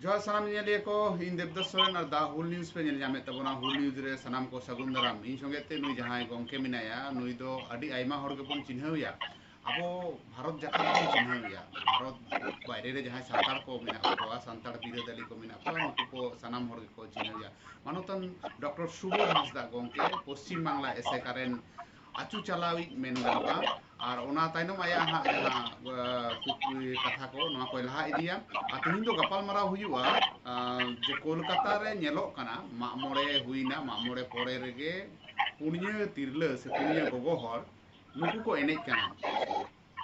ᱡᱚᱦᱟᱨ ᱥᱟᱱᱟᱢ ᱧᱮᱞᱤᱭᱟᱹ ᱠᱚ ᱤᱧ ᱫᱮᱵᱫᱟᱥ ᱥᱚᱨᱮᱱ ᱟᱨ ᱫᱟ ᱦᱩᱞ ᱱᱤᱭᱩᱡᱽ ᱯᱮ ᱧᱮᱞ ᱧᱟᱢᱮᱫ ᱛᱟᱵᱚᱱᱟ ᱦᱩᱞ ᱱᱤᱭᱩᱡᱽ ᱨᱮ ᱥᱟᱱᱟᱢ ᱠᱚ ᱥᱟᱹᱜᱩᱱ ᱫᱟᱨᱟᱢ ᱤᱧ ᱥᱚᱸᱜᱮ ᱛᱮ ᱱᱩᱭ ᱡᱟᱦᱟᱸᱭ ᱜᱚᱢᱠᱮ ᱢᱮᱱᱟᱭᱟ ᱱᱩᱭ ᱫᱚ ᱟᱹᱰᱤ ᱟᱭᱢᱟ ᱦᱚᱲ ᱜᱮᱵᱚᱱ ᱪᱤᱱᱦᱟᱹᱣᱮᱭᱟ ᱟᱵᱚ ᱵᱷᱟᱨᱚᱛ ᱡᱟᱠᱟᱛ ᱵᱚᱱ ᱪᱤᱱᱦᱟᱹᱣᱮᱭᱟ ᱵᱷᱟᱨᱚᱛ ᱵᱟᱭᱨᱮ ᱨᱮ ᱡᱟᱦᱟᱸᱭ ᱥᱟᱱᱛᱟᱲ ᱠᱚ ᱢᱮᱱᱟᱜ ᱠᱚᱣᱟ ᱥᱟᱱᱛᱟᱲ ᱵᱤᱨᱟᱹᱫᱟᱹᱞᱤ ᱠᱚ ᱢᱮᱱᱟᱜ ᱠᱚᱣᱟ নুকু ᱠᱚ ᱥᱟᱱᱟᱢ ᱦᱚᱲ ᱜᱮᱠᱚ চিনা গিয়া মানতন ডক্টর সুবোধ হাসদা গমকে পশ্চিম বাংলা এসে ᱟᱪᱩ ᱪᱟᱞᱟᱣᱤᱡ ᱢᱮᱱ ᱜᱟᱱᱚᱜᱼᱟ ᱟᱨ ᱚᱱᱟ ᱛᱟᱭᱱᱚᱢ ᱟᱭᱟᱜ ᱦᱟᱸᱜ ᱡᱟᱦᱟᱸ ᱠᱩᱠᱞᱤ ᱠᱟᱛᱷᱟ ᱠᱚ ᱱᱚᱣᱟ ᱠᱚᱭ ᱞᱟᱦᱟ ᱤᱫᱤᱭᱟ ᱟᱨ ᱛᱮᱦᱮᱧ ᱫᱚ ᱜᱟᱯᱟᱞ ᱢᱟᱨᱟᱣ ᱦᱩᱭᱩᱜᱼᱟ ᱡᱮ ᱠᱳᱞᱠᱟᱛᱟ ᱨᱮ ᱧᱮᱞᱚᱜ ᱠᱟᱱᱟ ᱢᱟᱜ ᱢᱚᱬᱮ ᱦᱩᱭᱱᱟ ᱢᱟᱜ ᱢᱚᱬᱮ ᱯᱚᱨᱮ ᱨᱮᱜᱮ ᱯᱩᱱᱭᱟᱹ ᱛᱤᱨᱞᱟᱹ ᱥᱮ ᱯᱩᱱᱭᱟᱹ ᱜᱚᱜᱚ ᱦᱚᱲ ᱱᱩᱠᱩ ᱠᱚ ᱮᱱᱮᱡ ᱠᱟᱱᱟ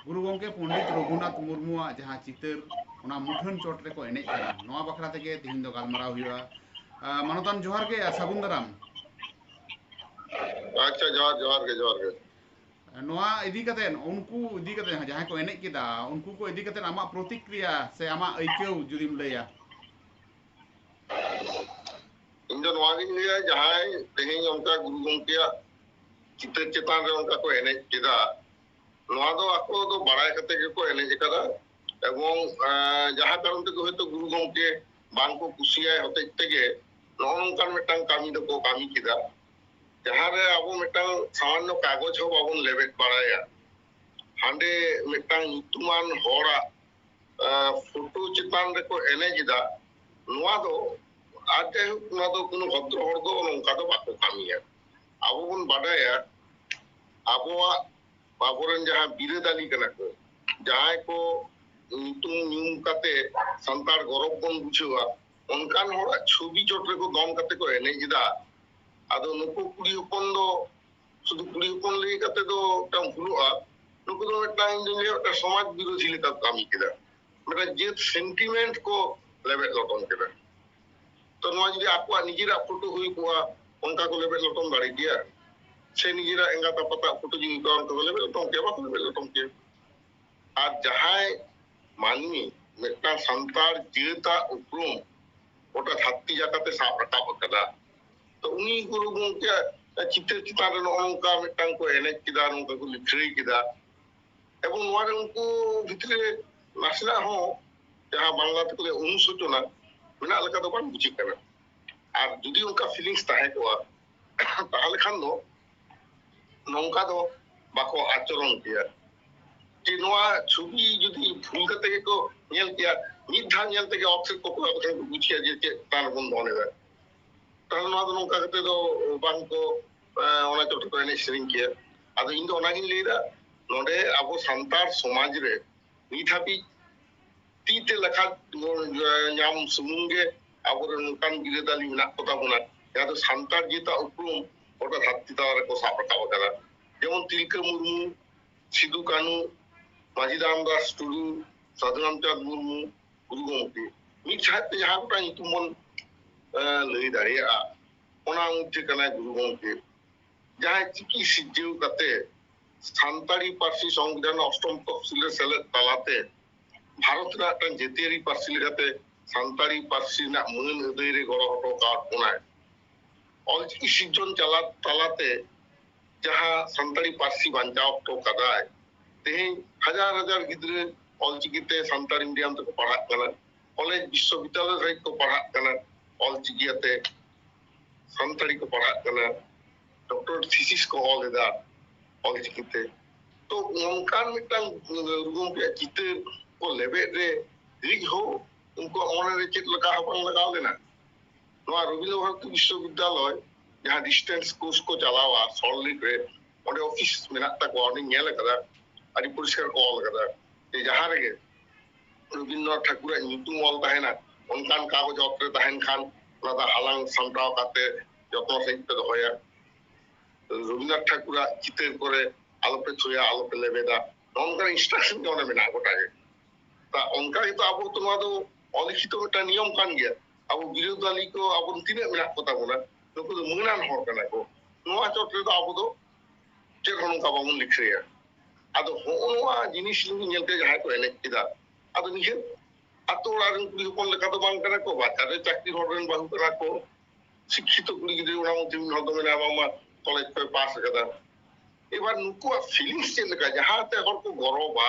ᱜᱩᱨᱩ ᱜᱚᱝᱠᱮ ᱯᱚᱱᱰᱤᱛ ᱨᱚᱜᱷᱩᱱᱟᱛᱷ ᱢᱩᱨᱢᱩᱣᱟᱜ ᱡᱟᱦᱟᱸ ᱪᱤᱛᱟᱹᱨ ᱚᱱᱟ ᱢᱩᱴᱷᱟᱹᱱ ᱪᱚᱴ ᱨᱮᱠᱚ ᱮᱱᱮᱡ ᱠᱟᱱᱟ ᱱᱚᱣᱟ ᱵᱟᱠᱷᱨᱟ ᱛᱮᱜᱮ ᱛᱮᱦᱮᱧ ᱫᱚ ᱜᱟᱞᱢᱟᱨᱟᱣ ᱦᱩᱭᱩᱜᱼᱟ ᱢᱟᱱᱚᱛᱟᱱ ᱡᱚᱦᱟᱨ ᱜᱮ ᱟᱨ ᱥᱟᱹᱜᱩᱱ ᱫᱟᱨᱟᱢ ᱟᱪᱪᱷᱟ ᱡᱚᱦᱟᱨ ᱡᱚᱦᱟᱨ ᱜᱮ ᱡᱚᱦᱟᱨ ᱜᱮ ᱱᱚᱣᱟ ᱤᱫᱤ ᱠᱟᱛᱮᱫ ᱩᱱᱠᱩ ᱤᱫᱤ ᱠᱟᱛᱮᱫ ᱡᱟᱦᱟᱸᱭ ᱠᱚ ᱮᱱᱮᱡ ᱠᱮᱫᱟ ᱩᱱᱠᱩ ᱠᱚ ᱤᱫᱤ ᱠᱟᱛᱮᱫ ᱟᱢᱟᱜ ᱯᱨᱚᱛᱤᱠᱨᱤᱭᱟ ᱥᱮ ᱟᱢᱟᱜ ᱟᱹᱭᱠᱟᱹᱣ ᱡᱩᱫᱤᱢ ᱞᱟᱹᱭᱟ ᱤᱧ ᱫᱚ ᱱᱚᱣᱟᱜᱤᱧ ᱞᱟᱹᱭᱟ ᱡᱟᱦᱟᱸᱭ ᱛᱮᱦᱮᱧ ᱚᱱᱠᱟ ᱜᱩᱨᱩ ᱜᱚᱝᱠᱮᱭᱟᱜ ᱪᱤᱛᱟᱹᱨ ᱪᱮᱛᱟᱱ ᱨᱮ ᱚᱱᱠᱟ ᱠᱚ ᱮᱱᱮᱡ ᱠᱮᱫᱟ ᱱᱚᱣᱟ ᱫᱚ ᱟᱠᱚ ᱫᱚ ᱵᱟᱲᱟᱭ ᱠᱟᱛᱮ ᱜᱮᱠᱚ ᱮᱱᱮᱡ ᱟᱠᱟᱫᱟ ᱮᱵᱚᱝ ᱡᱟᱦᱟᱸ ᱠᱟᱨᱚᱱ ᱛᱮᱜᱮ ᱦᱚᱭᱛᱚ ᱜᱩᱨᱩ ᱜᱚᱝᱠᱮ ᱵᱟᱝᱠᱚ ᱠᱩᱥᱤᱭᱟᱭ ᱦᱚᱛᱮᱡ ᱛᱮᱜᱮ ᱱᱚᱜᱼᱚ ᱱᱚᱝᱠᱟᱱ ᱢᱤᱫᱴᱟᱝ ᱠᱟᱹᱢᱤ ᱫᱚᱠᱚ ᱠᱟᱹᱢᱤ ᱠᱮᱫᱟ ᱡᱟᱦᱟᱸᱨᱮ ᱟᱵᱚ ᱢᱤᱫᱴᱟᱝ ᱥᱟᱢᱟᱱᱱᱚ ᱠᱟᱜᱚᱡᱽ ᱦᱚᱸ ᱵᱟᱵᱚᱱ ᱞᱮᱵᱮᱫ ᱵᱟᱲᱟᱭᱟ ᱦᱟᱸᱰᱮ ᱢᱤᱫᱴᱟᱝ ᱧᱩᱛᱩᱢᱟᱱ ᱦᱚᱲᱟᱜ ᱯᱷᱳᱴᱳ ᱪᱮᱛᱟᱱ ᱨᱮᱠᱚ ᱮᱱᱮᱡ ᱮᱫᱟ ᱱᱚᱣᱟ ᱫᱚ ᱟᱨ ᱡᱟᱭᱦᱳᱠ ᱱᱚᱣᱟ ᱫᱚ কোনো ভদ্র হর ᱫᱚ ᱱᱚᱝᱠᱟ ᱫᱚ ᱵᱟᱠᱚ ᱠᱟᱹᱢᱤᱭᱟ ᱟᱵᱚ ᱵᱚᱱ ᱵᱟᱰᱟᱭᱟ ᱟᱵᱚᱣᱟᱜ ᱟᱵᱚᱨᱮᱱ ᱡᱟᱦᱟᱸ ᱵᱤᱨᱟᱹᱫᱟᱞᱤ ᱠᱟᱱᱟ ᱠᱚ ᱡᱟᱦᱟᱸᱭ ᱠᱚ ᱧᱩᱛᱩᱢ ᱧᱩᱢ ᱠᱟᱛᱮ ᱥᱟᱱᱛᱟᱲ ᱜᱚᱨᱚᱵ ᱵᱚᱱ ᱵᱩᱡᱷᱟᱹᱣᱟ ᱚᱱᱠᱟᱱ ᱦᱚᱲᱟᱜ ᱪᱷᱚᱵᱤ ᱪᱚᱴ ᱨᱮᱠᱚ ᱫᱚᱱ ᱠᱟᱛᱮ ᱠᱚ ᱮᱱᱮᱡ ᱮᱫᱟ ᱟᱫᱚ ᱱᱩᱠᱩ ᱠᱩᱲᱤ ᱦᱚᱯᱚᱱ ᱫᱚ ᱥᱩᱫᱷᱩ ᱠᱩᱲᱤ ᱦᱚᱯᱚᱱ ᱞᱟᱹᱭ ᱠᱟᱛᱮ ᱫᱚ ᱢᱤᱫᱴᱟᱝ ᱵᱷᱩᱞᱚᱜᱼᱟ ᱱᱩᱠᱩ ᱫᱚ ᱢᱤᱫᱴᱟᱝ ᱤᱧ ᱫᱩᱧ ᱞᱟᱹᱭᱟ ᱢᱤᱫᱴᱟᱝ ᱥᱚᱢᱟᱡᱽ ᱵᱤᱨᱳᱫᱷᱤ ᱞᱮᱠᱟ ᱠᱚ ᱠᱟᱹᱢᱤ ᱠᱮᱫᱟ ᱢᱤᱫᱴᱟᱝ ᱡᱟᱹᱛ ᱥᱮᱱᱴᱤᱢᱮᱱᱴ ᱠᱚ ᱞᱮᱵᱮᱫ ᱞᱚᱴᱚᱢ ᱠᱮᱫᱟ ᱛᱚ ᱱᱚᱣᱟ ᱡᱩᱫᱤ ᱟᱠᱚᱣᱟᱜ ᱱᱤᱡᱮᱨᱟᱜ ᱯᱷᱳᱴᱳ ᱦᱩᱭ ᱠᱚᱜᱼᱟ ᱚᱱᱠᱟ ᱠᱚ ᱞᱮᱵᱮᱫ ᱞᱚᱴᱚᱢ ᱫᱟᱲᱮ ᱠᱮᱭᱟ ᱥᱮ ᱱᱤᱡᱮᱨᱟᱜ ᱮᱸᱜᱟᱛ ᱟᱯᱟᱛᱟᱜ ᱯᱷᱳᱴᱳ ᱡᱩᱫᱤ ᱠᱚ ᱚᱱᱠᱟ ᱠᱚ ᱞᱮᱵᱮᱫ ᱞᱚᱴᱚᱢ ᱠᱮᱭᱟ ᱵᱟᱠᱚ ᱞᱮᱵᱮᱫ ᱞᱚᱴᱚᱢ ᱠᱮᱭᱟ ᱟᱨ ᱡᱟᱦᱟᱸᱭ ᱢᱟᱹᱱᱢᱤ ᱢᱤᱫᱴᱟᱝ ᱥᱟᱱᱛᱟᱲ ᱡᱟᱹᱛᱟᱜ ᱩᱯᱨᱩᱢ ᱜᱚᱴᱟ ᱫᱷᱟᱹᱨᱛᱤ ᱡᱟᱠᱟᱛᱮ ᱥᱟᱵ ᱨᱟᱠᱟᱵ ᱟᱠᱟᱫᱟ ᱩᱱᱤ ᱦᱩᱲᱩ ᱜᱚᱝᱠᱮ ᱪᱤᱛᱟᱹᱨ ᱪᱮᱛᱟᱱ ᱨᱮ ᱱᱚᱜᱼᱚ ᱱᱚᱝᱠᱟ ᱢᱤᱫᱴᱟᱝ ᱠᱚ ᱮᱱᱮᱡ ᱠᱮᱫᱟ ᱱᱚᱝᱠᱟ ᱠᱚ ᱞᱤᱴᱷᱟᱹᱭ ᱠᱮᱫᱟ ᱮᱵᱚᱝ ᱱᱚᱣᱟ ᱨᱮ ᱩᱱᱠᱩ ᱵᱷᱤᱛᱨᱤ ᱨᱮ ᱱᱟᱥᱮᱱᱟᱜ ᱦᱚᱸ ᱡᱟᱦᱟᱸ ᱵᱟᱝᱞᱟ ᱛᱮᱠᱚ ᱞᱟᱹᱭᱟ ᱚᱱᱩᱥᱳᱪᱚᱱᱟ ᱢᱮᱱᱟᱜ ᱞᱮᱠᱟ ᱫᱚ ᱵᱟᱝ ᱵᱩᱡᱷᱟᱹᱜ ᱠᱟᱱᱟ ᱟᱨ ᱡᱩᱫᱤ ᱚᱱᱠᱟ ᱯᱷᱤᱞᱤᱝᱥ ᱛᱟᱦᱮᱸ ᱠᱚᱜᱼᱟ ᱛᱟᱦᱞᱮ ᱠᱷᱟᱱ ᱫᱚ ᱱᱚᱝᱠᱟ ᱫᱚ ᱵᱟᱠᱚ ᱟᱪᱚᱨᱚᱱ ᱠᱮᱭᱟ ᱡᱮ ᱱᱚᱣᱟ ᱪᱷᱚᱵᱤ ᱡᱩᱫᱤ ᱵᱷᱩᱞ ᱠᱟᱛᱮ ᱜᱮᱠᱚ ᱧᱮᱞ ᱠᱮᱭᱟ ᱢᱤᱫ ᱫᱷᱟᱣ ᱧᱮᱞ ᱛᱮᱜᱮ ᱚᱯᱥᱮᱴ ᱠᱚ ᱠᱚᱨᱟᱣ ᱞᱮᱠᱷᱟᱱ ᱠᱚ ᱵᱩᱡ ᱡᱮ ᱪᱮᱫ ᱪᱮᱛᱟᱱ ᱨᱮᱵᱚᱱ ᱫᱚᱱ ᱴᱟᱨᱱᱚᱣᱟ ᱫᱚ ᱱᱚᱝᱠᱟ ᱠᱟᱛᱮ ᱫᱚ ᱵᱟᱝ ᱠᱚ ᱚᱱᱟ ᱪᱚᱴᱠᱚ ᱮᱱᱮᱡ ᱥᱮᱨᱮᱧ ᱠᱮᱭᱟ ᱟᱫᱚ ᱤᱧ ᱫᱚ ᱚᱱᱟᱜᱤᱧ ᱞᱟᱹᱭᱫᱟ ᱱᱚᱰᱮ ᱟᱵᱚ ᱥᱟᱱᱛᱟᱲ ᱥᱚᱢᱟᱡᱽ ᱨᱮ ᱱᱤᱛ ᱦᱟᱹᱵᱤᱡ ᱛᱤᱛᱮ ᱞᱮᱠᱷᱟ ᱧᱟᱢ ᱥᱩᱢᱩᱝ ᱜᱮ ᱟᱵᱚᱨᱮᱱ ᱱᱚᱝᱠᱟᱱ ᱵᱤᱨᱟᱹᱫᱟᱞᱤ ᱢᱮᱱᱟᱜ ᱠᱚᱛᱟ ᱵᱚᱱᱟ ᱡᱟᱦᱟᱸ ᱫᱚ ᱥᱟᱱᱛᱟᱲ ᱡᱟᱹᱛᱟᱜ ᱩᱯᱨᱩᱢ ᱜᱚᱴᱟ ᱫᱷᱟᱹᱨᱛᱤ ᱛᱟᱞᱟ ᱨᱮᱠᱚ ᱥᱟᱵ ᱨᱟᱠᱟᱵ ᱟᱠᱟᱫᱟ ᱡᱮᱢᱚᱱ ᱛᱤᱞᱠᱟᱹ ᱢᱩᱨᱢᱩ ᱥᱤᱫᱩ ᱠᱟᱹᱱᱩ ᱢᱟᱹᱡᱷᱤ ᱨᱟᱢᱫᱟᱥ ᱴᱩᱰᱩ ᱥᱟᱹᱫᱷᱩ ᱨᱟᱢᱪᱟᱸᱫᱽ ᱢᱩᱨᱢᱩ ᱜᱩᱨᱩ ᱜᱚᱢᱠᱮ ᱢᱤᱫ ᱥᱟᱶᱛᱮ ᱡᱟᱦᱟᱸ ᱜᱚᱴᱟᱝ ᱧᱩᱛᱩᱢ ᱵᱚᱱ ᱞᱟᱹᱭ ᱫᱟᱲᱮᱭᱟᱜᱼᱟ ᱚᱱᱟ ᱢᱚᱫᱽᱫᱷᱮ ᱠᱟᱱᱟᱭ ᱜᱩᱨᱩ ᱜᱚᱢᱠᱮ ᱡᱟᱦᱟᱸᱭ ᱪᱤᱠᱤ ᱥᱤᱨᱡᱟᱹᱣ ᱠᱟᱛᱮ ᱥᱟᱱᱛᱟᱲᱤ ᱯᱟᱹᱨᱥᱤ ᱥᱚᱝᱵᱤᱫᱷᱟᱱ ᱚᱥᱴᱚᱢ ᱛᱚᱯᱥᱤᱞ ᱨᱮ ᱥᱮᱞᱮᱫ ᱛᱟᱞᱟᱛᱮ ᱵᱷᱟᱨᱚᱛ ᱨᱮᱱᱟᱜ ᱢᱤᱫᱴᱟᱝ ᱡᱟᱹᱛᱤᱭᱟᱹᱨᱤ ᱯᱟᱹᱨᱥᱤ ᱞᱮᱠᱟᱛᱮ ᱥᱟᱱᱛᱟᱲᱤ ᱯᱟᱹᱨᱥᱤ ᱨᱮᱱᱟᱜ ᱢᱟᱹᱱ ᱟᱹᱫᱟᱹᱭ ᱨᱮ ᱜᱚᱲᱚ ᱦᱚᱴᱚ ᱟᱠᱟᱫ ᱵᱚᱱᱟᱭ ᱚᱞᱪᱤᱠᱤ ᱥᱤᱨᱡᱚᱱ ᱪᱟᱞᱟ ᱛᱟᱞᱟᱛᱮ ᱡᱟᱦᱟᱸ ᱥᱟᱱᱛᱟᱲᱤ ᱯᱟᱹᱨᱥᱤ ᱵᱟᱧᱪᱟᱣ ᱦᱚᱴᱚ ᱠᱟᱫᱟᱭ ᱛᱮᱦᱮᱧ ᱦᱟᱡᱟᱨ ᱦᱟᱡᱟর ᱜᱤᱫᱽᱨᱟᱹ ᱚᱞᱪᱤᱠᱤᱛᱮ ᱥᱟᱱᱛᱟᱲᱤ ᱢᱤᱰᱤᱭᱟᱢ ᱛᱮᱠᱚ ᱯᱟᱲᱦᱟᱜ ᱠᱟᱱᱟ ᱠᱚᱞᱮᱡᱽ ᱵᱤᱥᱥᱚ ᱵᱤᱫᱽᱫᱟᱞᱚᱭ ᱥᱟᱹᱦᱤᱡ ᱠᱚ ᱯᱟᱲᱦᱟᱜ ᱠᱟᱱᱟ ᱚᱞ ᱪᱤᱠᱤᱭᱟᱛᱮ ᱥᱟᱱᱛᱟᱲᱤ ᱠᱚ ᱯᱟᱲᱦᱟᱜ ᱠᱟᱱᱟ ᱰᱚᱠᱴᱚᱨ ᱛᱷᱤᱥᱤᱥ ᱠᱚ ᱚᱞ ᱮᱫᱟ ᱚᱞ ᱪᱤᱠᱤᱛᱮ ᱛᱚ ᱚᱱᱠᱟᱱ ᱢᱤᱫᱴᱟᱝ ᱨᱩᱜᱩᱢ ᱨᱮᱭᱟᱜ ᱪᱤᱛᱟᱹᱨ ᱠᱚ ᱞᱮᱵᱮᱫ ᱨᱮ ᱨᱤᱡ ᱦᱚᱸ ᱩᱱᱠᱩᱣᱟᱜ ᱢᱚᱱᱮᱨᱮ ᱪᱮᱫ ᱞᱮᱠᱟ ᱦᱚᱸ ᱵᱟᱝ ᱞᱟᱜᱟᱣ ᱞᱮᱱᱟ ᱱᱚᱣᱟ ᱨᱚᱵᱤᱱᱫᱨᱚ ᱵᱷᱟᱨᱚᱛᱤ ᱵᱤᱥᱥᱚ ᱵᱤᱫᱽᱫᱟᱞᱚᱭ ᱡᱟᱦᱟᱸ ᱰᱤᱥᱴᱮᱱᱥ ᱠᱳর্স ᱠᱚ ᱪᱟᱞᱟᱣᱟ ᱥᱚᱞᱤᱰ ᱨᱮ ᱚᱸᱰᱮ ᱚᱯᱷᱤᱥ ᱢᱮᱱᱟᱜ ᱛᱟᱠᱚᱣᱟ ᱚᱸᱰᱮᱧ ᱧᱮᱞ ᱟᱠᱟᱫᱟ ᱟᱹᱰᱤ ᱯᱚᱨᱤᱥᱠᱟᱨ ᱠᱚ ᱚᱞ ᱟᱠᱟᱫᱟ ᱡᱮ ᱡᱟᱦᱟᱸ ᱨᱮᱜᱮ ᱨᱚᱵᱤᱱᱫᱨᱚᱱᱟᱛᱷ ᱴᱷᱟᱹᱠᱩᱨᱟᱜ ᱧᱩᱛᱩᱢ ᱚᱞ ᱛᱟᱦᱮᱱᱟ ᱚᱱᱠᱟᱱ ᱠᱟᱜᱚᱡᱽ ᱚᱛᱨᱮ ᱛᱟᱦᱮᱱ ᱠᱷᱟᱱ ᱚᱱᱟ ᱫᱚ ᱦᱟᱞᱟᱝ ᱥᱟᱢᱴᱟᱣ ᱠᱟᱛᱮ ᱡᱚᱛᱚ ᱥᱟᱺᱦᱤᱡ ᱯᱮ ᱫᱚᱦᱚᱭᱟ রবীন্দ্রনাথ ঠাকুরার চিতের করে আলোপে ছুঁয়া, আলোপে লেবেদা অঙ্কার ইনস্ট্রাকশন কেমন মেনা গোটাকে। তা অঙ্কা কিন্তু আবু তোমার তো অলিখিত একটা নিয়ম কান গিয়া। আবু বিরোধ দল কো আবু তিনে মেনা কথা বলা। নুকু তো মুনান হর কানা কো নোয়া চটরে তো আবু তো যে কোন কাবাম লিখছে আদো হোনোয়া জিনিস নিয়ে নেলকে যাহা কো এনেকিদা আদো নিজে 아또라는 우리 꼴레 가도 망가나 거 바타레 작디 로는 바후라 거 শিক্ষিত গুলিকে ওরা মধ্যে মাধ্যমে আমার কলেজ পাই পাস কাদা এবার নুকু ফিলিংস ᱪᱮᱫ ᱞᱮᱠᱟ ᱡᱟᱦᱟᱸ ᱛᱮ ᱦᱚᱲ ᱠᱚ ᱜᱚᱨᱚᱵᱟ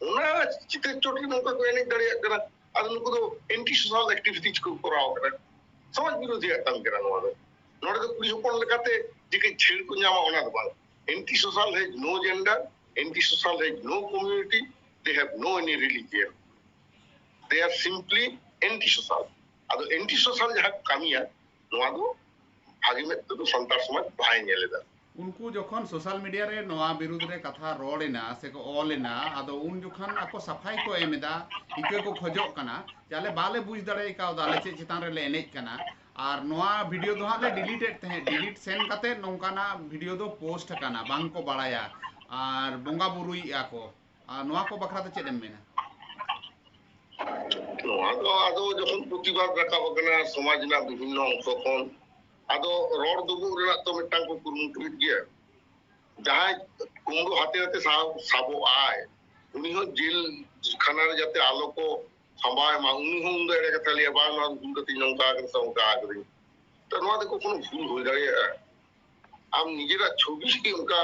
ᱚᱱᱟ ᱪᱤᱛᱟᱹᱨ ᱪᱚᱴᱨᱮ ᱱᱚᱝᱠᱟ ᱠᱚ ᱮᱱᱮᱡ ᱫᱟᱲᱮᱭᱟᱜ ᱠᱟᱱᱟ ᱟᱫᱚ ᱱᱩᱠᱩ ᱫᱚ ᱮᱱᱴᱤ ᱥᱳᱥᱟᱞ ᱮᱠᱴᱤᱵᱷᱤᱴᱤᱡ ᱠᱚ ᱠᱚᱨᱟᱣ ᱠᱟᱱᱟ ᱥᱚᱢᱟᱡᱽ ᱵᱤᱨᱳᱫᱷᱤᱭᱟᱜ ᱠᱟᱹᱢᱤ ᱠᱟᱱᱟ ᱱᱚᱣᱟ ᱫᱚ ᱱᱚᱰᱮ ᱫᱚ ᱠᱩᱲᱤ ᱦᱚᱯᱚᱱ ᱞᱮᱠᱟᱛᱮ ᱡᱮᱠᱮ ᱪᱷᱟᱹᱲ ᱠᱚ ᱧᱟᱢᱟ ᱚᱱᱟ ᱫᱚ ᱵᱟᱝ anti social has no gender anti social has no community they have no any religion they are simply antisocial. ᱟᱫᱚ antisocial ᱡᱟᱦᱟᱸ ᱠᱟᱹᱢᱤᱭᱟ ᱱᱚᱣᱟ ᱫᱚ ᱵᱷᱟᱜᱮ ᱢᱮᱫ ᱛᱮᱫᱚ ᱥᱟᱱᱛᱟᱲ ᱥᱚᱢᱟᱡᱽ ᱵᱟᱭ ᱧᱮᱞ ᱮᱫᱟ उनको जखन सोशल मीडिया रे नवा विरुद्ध रे कथा रोड़ना से को ओलना आदो उन जखन आको सफ़ाई को एमेदा इके को खोजो कना चाले बाले बुझ दरे का दाले चे चितान रे लेने कना, आर नवा वीडियो दो हाले डिलीटेड थे डिलीट सेन कते नोंकाना वीडियो दो पोस्ट कना बांको बड़ाया आर बोंगा बुरुई आको आ नवा को बखरा तो चेदम मेना ᱟᱫᱚ ᱟᱫᱚ ᱡᱚᱠᱷᱚᱱ ᱯᱨᱚᱛᱤᱵᱟᱫ ᱨᱟᱠᱟᱵ ᱟᱠᱟᱱᱟ ᱥᱚᱢᱟᱡᱽ ᱨᱮᱱᱟᱜ ᱵᱤᱵᱷᱤᱱᱱᱚ ᱚᱝᱥᱚ ᱠᱷᱚᱱ ᱟᱫᱚ ᱨᱚᱲ ᱫᱩᱜᱩᱜ ᱨᱮᱱᱟᱜ ᱛᱚ ᱢᱤᱫᱴᱟᱝ ᱠᱚ ᱠᱩᱨᱩᱢᱩᱴᱩᱭᱮᱫ ᱜᱮᱭᱟ ᱡᱟᱦᱟᱸᱭ ᱠᱩᱢᱲᱩ ᱦᱟᱛᱮ ᱦᱟᱛᱮ ᱥᱟᱵᱚᱜ ᱟᱭ ᱩᱱᱤ ᱦᱚᱸ ᱡᱮᱞ ᱠᱷᱟᱱᱟ ᱨᱮ ᱡᱟᱛᱮ ᱟᱞᱚ ᱠᱚ ᱥᱟᱢᱵᱟᱣ ᱢᱟ ᱩᱱᱤ ᱦᱚᱸ ᱩᱱᱫᱚ ᱮᱲᱮ ᱠᱟᱛᱷᱟ ᱞᱟᱹᱭᱟ ᱵᱟᱝ ᱱᱚᱣᱟ ᱫᱩᱞ ᱠᱟᱛᱮᱧ ᱱᱚᱝᱠᱟ ᱟᱠᱟᱫᱟ ᱥᱮ ᱚᱱᱠᱟ ᱟᱠᱟᱫᱟᱹᱧ ᱛᱚ ᱱᱚᱣᱟ ᱫᱚ ᱠᱚᱠᱷᱚᱱᱚ ᱵᱷᱩᱞ ᱦᱩᱭ ᱫᱟᱲᱮᱭᱟᱜᱼᱟ ᱟᱢ ᱱᱤᱡᱮᱨᱟᱜ ᱪᱷᱚᱵᱤ ᱚᱱᱠᱟ